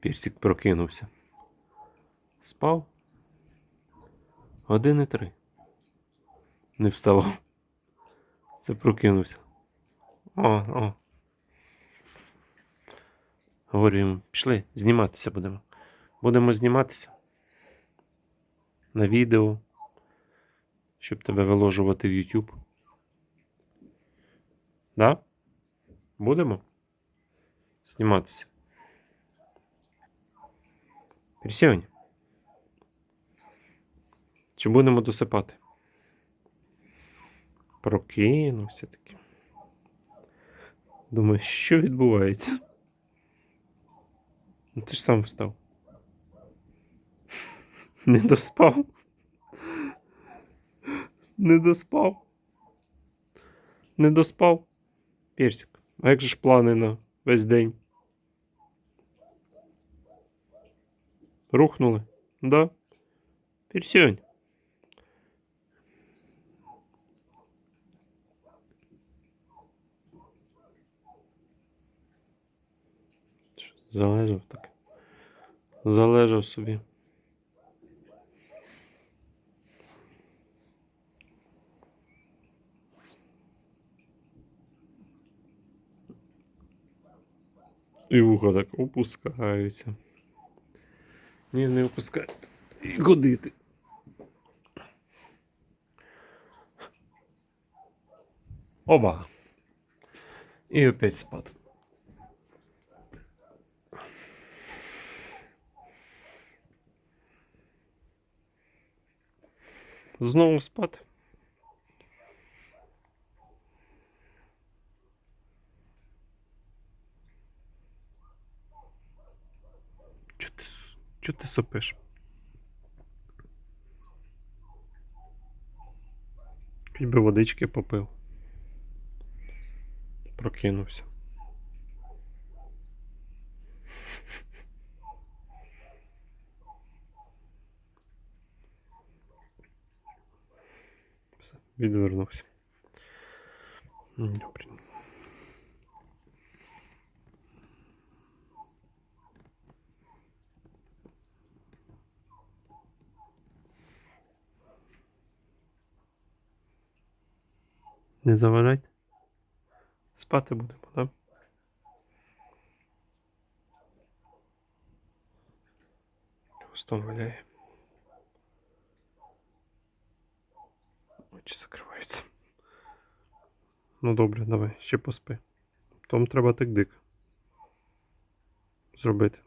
Персик прокинувся. Спав. Години три. Не вставав. Це прокинувся. О, о. Говорю йому, пішли, зніматися будемо. Будемо зніматися на відео, щоб тебе виложувати в YouTube. Да? Будемо? Зніматися. Присьонь. Чи будемо досипати? Прокинувся таки. Думаю, що відбувається? Ну ти ж сам встав. Не доспав. Не доспав. Не доспав. Персик. А як же ж плани на весь день? Рухнули? Да? Персень. Залежав так. Залежав собі. І вуха так опускаються. Ні, не опускаються. І куди ти? Оба. І опять спад. Знову спад. С- чо ти сопиш? Хоч би водички попив. Прокинувся. Все, відвернувся. Добре. Не заважать. Спати будемо, так? Хвостом валяє. Очі закриваються. Ну добре, давай, ще поспи. Потім треба так дик. Зробити.